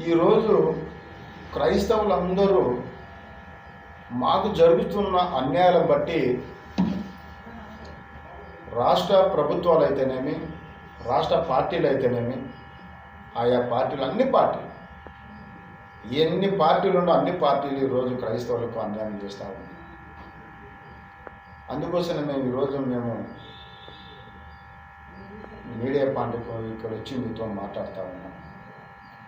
ఈరోజు క్రైస్తవులందరూ మాకు జరుగుతున్న అన్యాయాలను బట్టి రాష్ట్ర ప్రభుత్వాలు అయితేనేమి రాష్ట్ర పార్టీలు అయితేనేమి ఆయా పార్టీలు అన్ని పార్టీలు ఎన్ని పార్టీలు ఉండో అన్ని పార్టీలు ఈరోజు క్రైస్తవులకు అన్యాయం చేస్తూ ఉన్నాయి అందుకోసమే మేము ఈరోజు మేము మీడియా పాండకు ఇక్కడ వచ్చి మీతో మాట్లాడుతూ ఉన్నాం.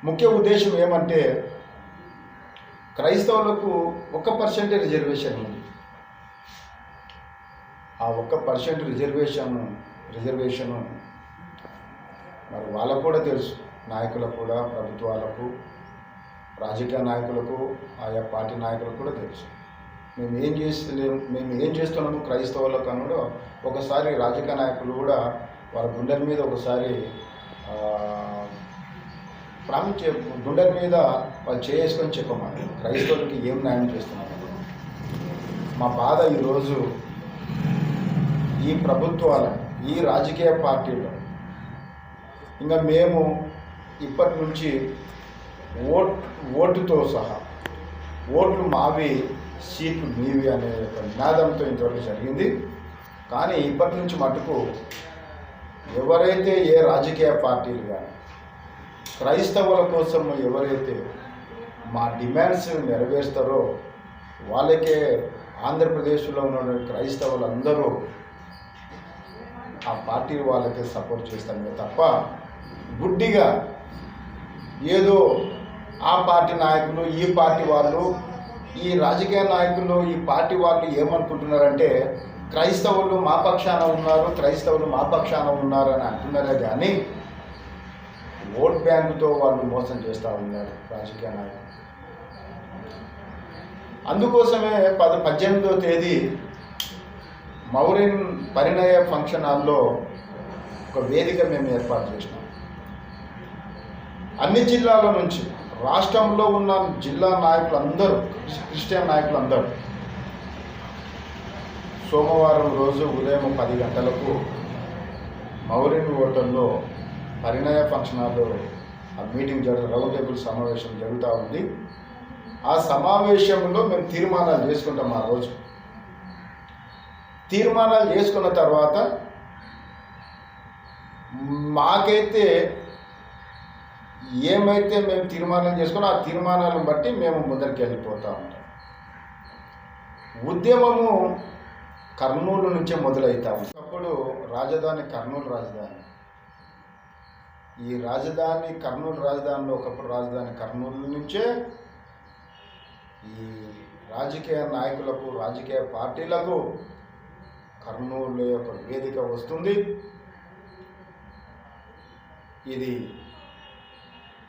ముఖ్య ఉద్దేశం ఏమంటే క్రైస్తవులకు ఒక పర్సెంట్ రిజర్వేషన్ ఉంది. ఆ ఒక్క పర్సెంట్ రిజర్వేషన్ రిజర్వేషను మరి వాళ్ళకు కూడా తెలుసు. నాయకులకు కూడా ప్రభుత్వాలకు రాజకీయ నాయకులకు ఆయా పార్టీ నాయకులకు కూడా తెలుసు. మేము ఏం చేస్తలేము మేము ఏం చేస్తున్నాము క్రైస్తవులకు అన్నాడు కూడా ఒకసారి రాజకీయ నాయకులు కూడా వాళ్ళ గుండెల మీద ఒకసారి ఆ, చే గుండెల మీద వాళ్ళు చేసుకొని చెప్పమని క్రైస్తవులకి ఏం న్యాయం చేస్తున్నారు. మా బాధ ఈరోజు ఈ ప్రభుత్వాల ఈ రాజకీయ పార్టీలు. ఇంకా మేము ఇప్పటి నుంచి ఓట్ ఓటుతో సహా ఓట్లు మావి సీట్లు మీవి అనే ఒక నినాదంతో ఇంతవరకు జరిగింది. కానీ ఇప్పటి నుంచి మటుకు ఎవరైతే ఏ రాజకీయ పార్టీలు కానీ క్రైస్తవుల కోసం ఎవరైతే మా డిమాండ్స్ నెరవేరుస్తారో వాళ్ళకే ఆంధ్రప్రదేశ్లో ఉన్న క్రైస్తవులందరూ ఆ పార్టీ వాళ్ళకే సపోర్ట్ చేస్తామే తప్ప గుడ్డిగా ఏదో ఆ పార్టీ నాయకులు ఈ పార్టీ వాళ్ళు ఈ రాజకీయ నాయకులు ఈ పార్టీ వాళ్ళు ఏమనుకుంటున్నారంటే క్రైస్తవులు మా పక్షాన ఉన్నారు క్రైస్తవులు మా పక్షాన ఉన్నారు అని అంటున్నారే కానీ ఓట్ బ్యాంకుతో వాళ్ళు మోసం చేస్తూ ఉన్నారు రాజకీయ నాయకులు. అందుకోసమే పద పద్దెనిమిదో తేదీ మౌరిన్ పరిణయ ఫంక్షన్ హాల్లో ఒక వేదిక మేము ఏర్పాటు చేసినాం. అన్ని జిల్లాల నుంచి రాష్ట్రంలో ఉన్న జిల్లా నాయకులందరూ క్రిస్టియన్ నాయకులందరూ సోమవారం రోజు ఉదయం పది గంటలకు మౌరిన్ హోటల్లో పరిణయ ఫంక్షన్ హాల్లో ఆ మీటింగ్ జరుగు రౌండ్ టేబుల్ సమావేశం జరుగుతూ ఉంది. ఆ సమావేశంలో మేము తీర్మానాలు చేసుకుంటాం ఆ రోజు. తీర్మానాలు చేసుకున్న తర్వాత మాకైతే ఏమైతే మేము తీర్మానం చేసుకున్నా ఆ తీర్మానాలను బట్టి మేము ముందరికి వెళ్ళిపోతూ ఉంటాం. ఉద్యమము కర్నూలు నుంచే మొదలవుతాం. అప్పుడు రాజధాని కర్నూలు రాజధాని. ఈ రాజధాని కర్నూలు రాజధానిలో ఒకప్పుడు రాజధాని కర్నూలు నుంచే ఈ రాజకీయ నాయకులకు రాజకీయ పార్టీలకు కర్నూలు యొక్క వేదిక వస్తుంది. ఇది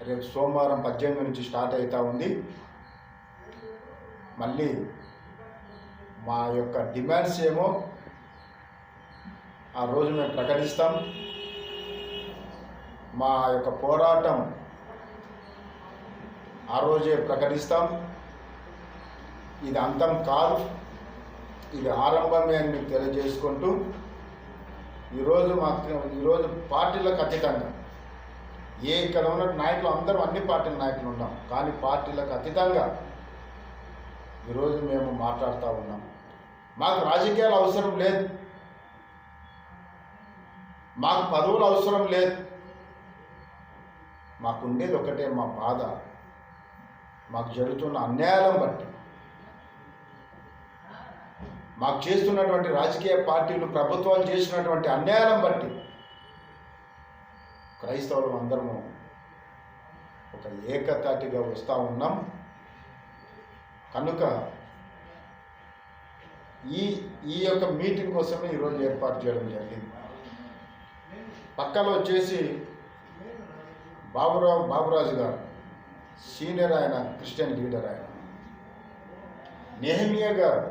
రేపు సోమవారం పద్దెనిమిది నుంచి స్టార్ట్ అవుతూ ఉంది. మళ్ళీ మా యొక్క డిమాండ్స్ ఏమో ఆ రోజు మేము ప్రకటిస్తాం. మా యొక్క పోరాటం ఆ రోజే ప్రకటిస్తాం. ఇది అంతం కాదు. ఇది ఆరంభమే అని మీకు తెలియజేసుకుంటూ ఈరోజు మాకు ఈరోజు పార్టీలకు అతీతంగా ఏ ఇక్కడ ఉన్న నాయకులు అందరం అన్ని పార్టీల నాయకులు ఉన్నాం. కానీ పార్టీలకు అతీతంగా ఈరోజు మేము మాట్లాడుతూ ఉన్నాం. మాకు రాజకీయాలు అవసరం లేదు. మాకు పదవులు అవసరం లేదు. మాకు ఉండేది ఒకటే మా బాధ. మాకు జరుగుతున్న అన్యాయాలను బట్టి. మాకు చేస్తున్నటువంటి రాజకీయ పార్టీలు ప్రభుత్వాలు చేసినటువంటి అన్యాయాలను బట్టి క్రైస్తవులు అందరము ఒక ఏకతాటిగా వస్తూ ఉన్నాం. కనుక ఈ ఈ యొక్క మీటింగ్ కోసమే ఈరోజు ఏర్పాటు చేయడం జరిగింది. పక్కలో వచ్చేసి బాబురావు బాబురాజు గారు. సీనియర్ ఆయన క్రిస్టియన్ లీడర్ ఆయన. నెహమియా గారు.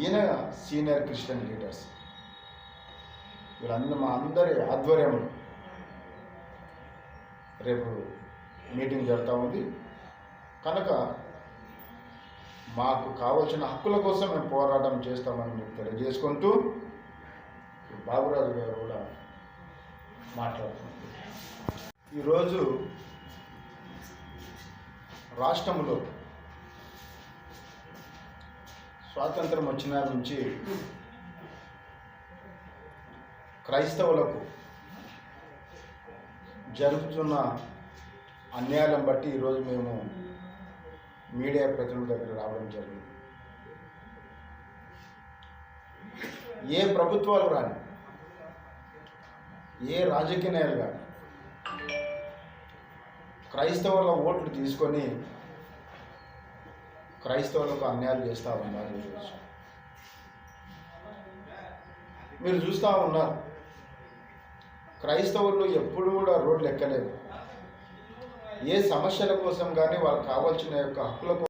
ఈయన సీనియర్ క్రిస్టియన్ లీడర్స్. వీళ్ళందరూ మా అందరి ఆధ్వర్యంలో రేపు మీటింగ్ జరుగుతూ ఉంది. కనుక మాకు కావలసిన హక్కుల కోసం మేము పోరాటం చేస్తామని మీకు తెలియజేసుకుంటూ బాబురాజు గారు కూడా మాట్లాడుతున్నారు. ఈరోజు రాష్ట్రంలో స్వాతంత్రం వచ్చిన నుంచి క్రైస్తవులకు జరుగుతున్న అన్యాయాలను బట్టి ఈరోజు మేము మీడియా ప్రతినిధుల దగ్గర రావడం జరిగింది. ఏ ప్రభుత్వాలు రాని ఏ రాజకీయ నాయకులు కానీ క్రైస్తవుల ఓట్లు తీసుకొని క్రైస్తవులకు అన్యాయాలు చేస్తూ ఉన్నారు ఈరోజు మీరు చూస్తూ ఉన్నారు. క్రైస్తవులు ఎప్పుడు కూడా రోడ్లు ఎక్కలేదు ఏ సమస్యల కోసం కానీ వాళ్ళకి కావాల్సిన యొక్క హక్కుల కోసం